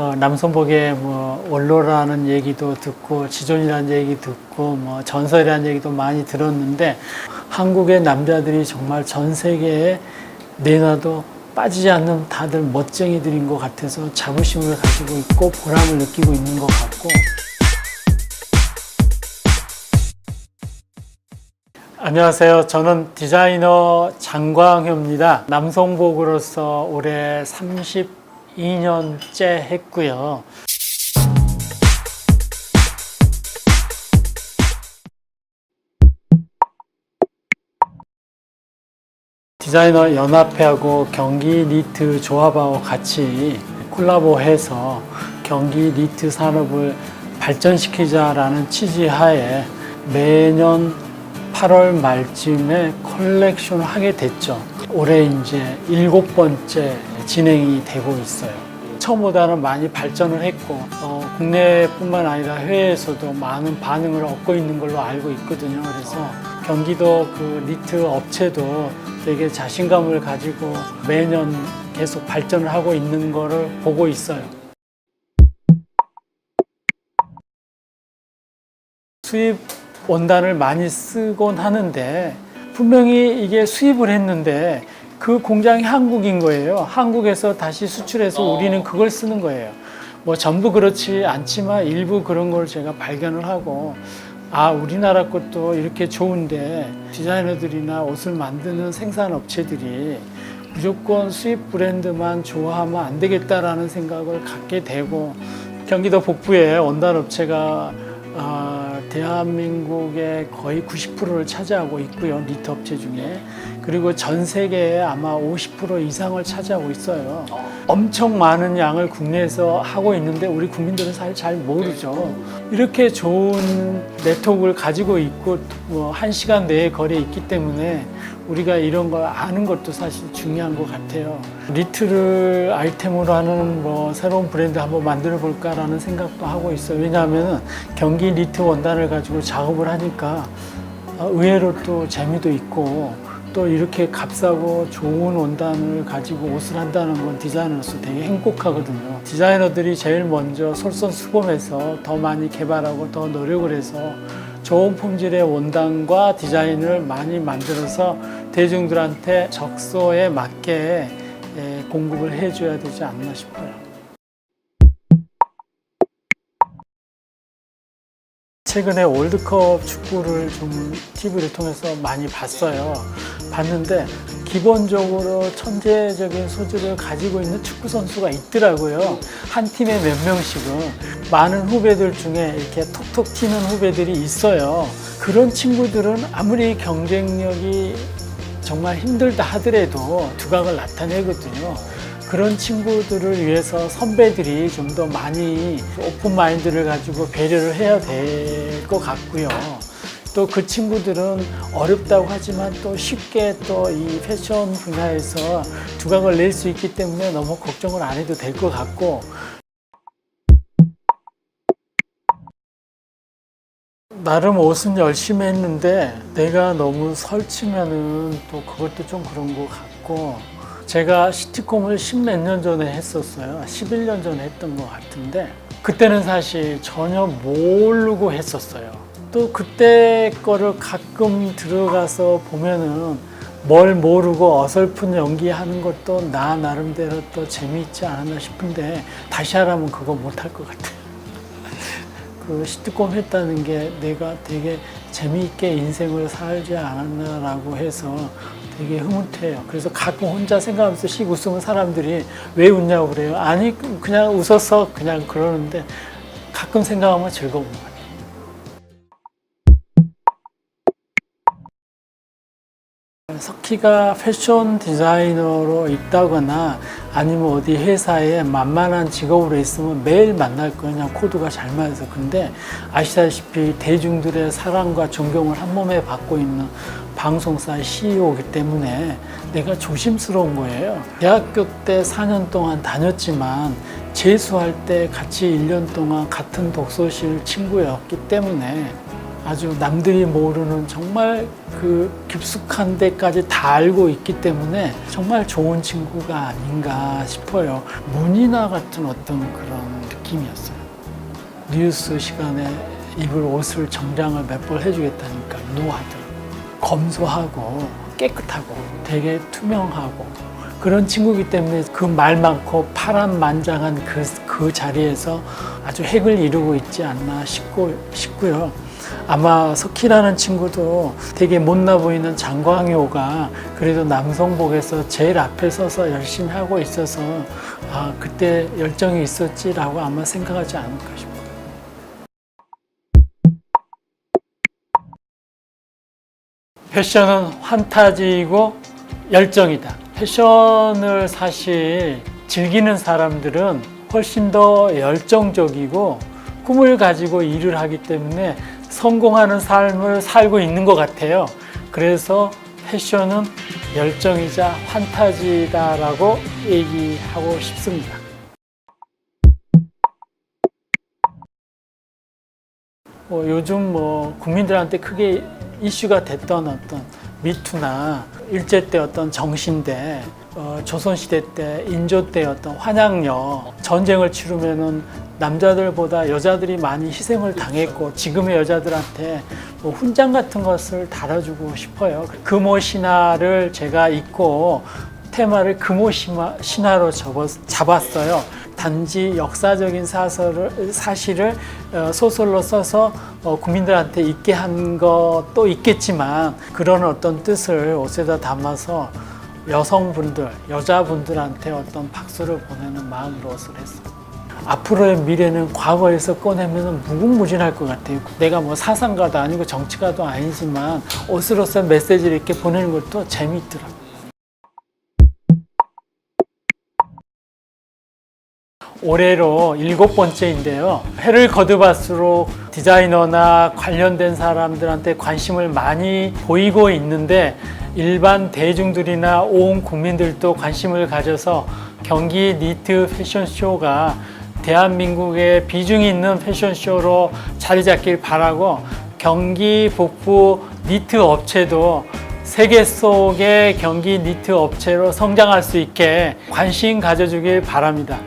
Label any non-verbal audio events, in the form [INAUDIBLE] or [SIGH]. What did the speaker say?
어, 남성복의 뭐 원로라는 얘기도 듣고 지존이라는 얘기 듣고 뭐 전설이라는 얘기도 많이 들었는데 한국의 남자들이 정말 전 세계에 내놔도 빠지지 않는 다들 멋쟁이들인 것 같아서 자부심을 가지고 있고 보람을 느끼고 있는 것 같고 안녕하세요. 저는 디자이너 장광효입니다. 남성복으로서 올해 32년째 했고요. 디자이너 연합회하고 경기 니트 조합하고 같이 콜라보해서 경기 니트 산업을 발전시키자라는 취지하에 매년 8월 말쯤에 컬렉션을 하게 됐죠. 올해 이제 일곱 번째 진행이 되고 있어요. 처음보다는 많이 발전을 했고 어, 국내뿐만 아니라 해외에서도 많은 반응을 얻고 있는 걸로 알고 있거든요. 그래서 경기도 그 니트 업체도 되게 자신감을 가지고 매년 계속 발전을 하고 있는 거를 보고 있어요. 수입 원단을 많이 쓰곤 하는데 분명히 이게 수입을 했는데 그 공장이 한국인 거예요. 한국에서 다시 수출해서 우리는 그걸 쓰는 거예요. 뭐 전부 그렇지 않지만 일부 그런 걸 제가 발견을 하고 아 우리나라 것도 이렇게 좋은데 디자이너들이나 옷을 만드는 생산 업체들이 무조건 수입 브랜드만 좋아하면 안 되겠다라는 생각을 갖게 되고 경기도 북부에 원단 업체가 아, 대한민국의 거의 90%를 차지하고 있고요 니트 업체 중에 그리고 전 세계에 아마 50% 이상을 차지하고 있어요. 엄청 많은 양을 국내에서 하고 있는데 우리 국민들은 사실 잘 모르죠. 이렇게 좋은 네트워크를 가지고 있고 뭐한 시간 내에 거리에 있기 때문에 우리가 이런 걸 아는 것도 사실 중요한 것 같아요. 니트를 아이템으로 하는 뭐 새로운 브랜드 한번 만들어 볼까라는 생각도 하고 있어요. 왜냐하면 경기 니트 원단을 가지고 작업을 하니까 의외로 또 재미도 있고 또 이렇게 값싸고 좋은 원단을 가지고 옷을 한다는 건 디자이너로서 되게 행복하거든요. 디자이너들이 제일 먼저 솔선수범해서 더 많이 개발하고 더 노력을 해서 좋은 품질의 원단과 디자인을 많이 만들어서 대중들한테 적소에 맞게 예, 공급을 해줘야 되지 않나 싶어요. 최근에 월드컵 축구를 좀 TV를 통해서 많이 봤어요. 봤는데 기본적으로 천재적인 소질을 가지고 있는 축구 선수가 있더라고요. 한 팀에 몇 명씩은 많은 후배들 중에 이렇게 톡톡 튀는 후배들이 있어요. 그런 친구들은 아무리 경쟁력이 정말 힘들다 하더라도 두각을 나타내거든요. 그런 친구들을 위해서 선배들이 좀 더 많이 오픈 마인드를 가지고 배려를 해야 될 것 같고요. 또 그 친구들은 어렵다고 하지만 또 쉽게 또 이 패션 분야에서 두각을 낼 수 있기 때문에 너무 걱정을 안 해도 될 것 같고 나름 옷은 열심히 했는데 내가 너무 설치면은 또 그것도 좀 그런 것 같고 제가 시티콤을 십몇 년 전에 했었어요. 11년 전에 했던 것 같은데 그때는 사실 전혀 모르고 했었어요. 또 그때 거를 가끔 들어가서 보면은 뭘 모르고 어설픈 연기하는 것도 나 나름대로 또 재미있지 않았나 싶은데 다시 하라면 그거 못할 것 같아요. [LAUGHS] 그 시트콤 했다는 게 내가 되게 재미있게 인생을 살지 않았나라고 해서 되게 흐뭇해요. 그래서 가끔 혼자 생각하면서 씩 웃으면 사람들이 왜 웃냐고 그래요. 아니, 그냥 웃어서 그냥 그러는데 가끔 생각하면 즐거운 것 같아요. 석희가 패션 디자이너로 있다거나 아니면 어디 회사에 만만한 직업으로 있으면 매일 만날. 그냥 코드가 잘 맞아서. 근데 아시다시피 대중들의 사랑과 존경을 한 몸에 받고 있는 방송사 CEO이기 때문에 내가 조심스러운 거예요. 대학교 때 4년 동안 다녔지만 재수할 때 같이 1년 동안 같은 독서실 친구였기 때문에 아주 남들이 모르는 정말 그 깊숙한 데까지 다 알고 있기 때문에 정말 좋은 친구가 아닌가 싶어요. 문이나 같은 어떤 그런 느낌이었어요. 뉴스 시간에 입을 옷을 정장을 몇 벌 해주겠다니까 노하더라고요. 검소하고 깨끗하고 되게 투명하고 그런 친구기 때문에 그 말 많고 파란만장한 그, 그 자리에서 아주 핵을 이루고 있지 않나 싶고, 싶고요. 아마 석희라는 친구도 되게 못나 보이는 장광효가 그래도 남성복에서 제일 앞에 서서 열심히 하고 있어서 아, 그때 열정이 있었지라고 아마 생각하지 않을까 싶어요. 패션은 환타지이고 열정이다. 패션을 사실 즐기는 사람들은 훨씬 더 열정적이고 꿈을 가지고 일을 하기 때문에 성공하는 삶을 살고 있는 것 같아요. 그래서 패션은 열정이자 환타지다라고 얘기하고 싶습니다. 뭐 요즘 뭐 국민들한테 크게 이슈가 됐던 어떤 미투나 일제 때 어떤 정신대, 어, 조선시대 때 인조 때 어떤 환양력, 전쟁을 치르면은 남자들보다 여자들이 많이 희생을 당했고 지금의 여자들한테 뭐 훈장 같은 것을 달아주고 싶어요. 금오 신화를 제가 읽고 테마를 신화- 신화로 잡았어요. 단지 역사적인 사설을, 사실을 어, 소설로 써서 어, 국민들한테 읽게 한 것도 있겠지만 그런 어떤 뜻을 옷에다 담아서 여성분들, 여자분들한테 어떤 박수를 보내는 마음으로 옷을 했어요. 앞으로의 미래는 과거에서 꺼내면 무궁무진할 것 같아요. 내가 뭐 사상가도 아니고 정치가도 아니지만 옷으로서 메시지를 이렇게 보내는 것도 재미있더라고요. 올해로 일곱 번째인데요. 해를 거듭할수록 디자이너나 관련된 사람들한테 관심을 많이 보이고 있는데 일반 대중들이나 온 국민들도 관심을 가져서 경기 니트 패션쇼가 대한민국의 비중이 있는 패션쇼로 자리 잡길 바라고 경기 북부 니트 업체도 세계 속의 경기 니트 업체로 성장할 수 있게 관심 가져주길 바랍니다.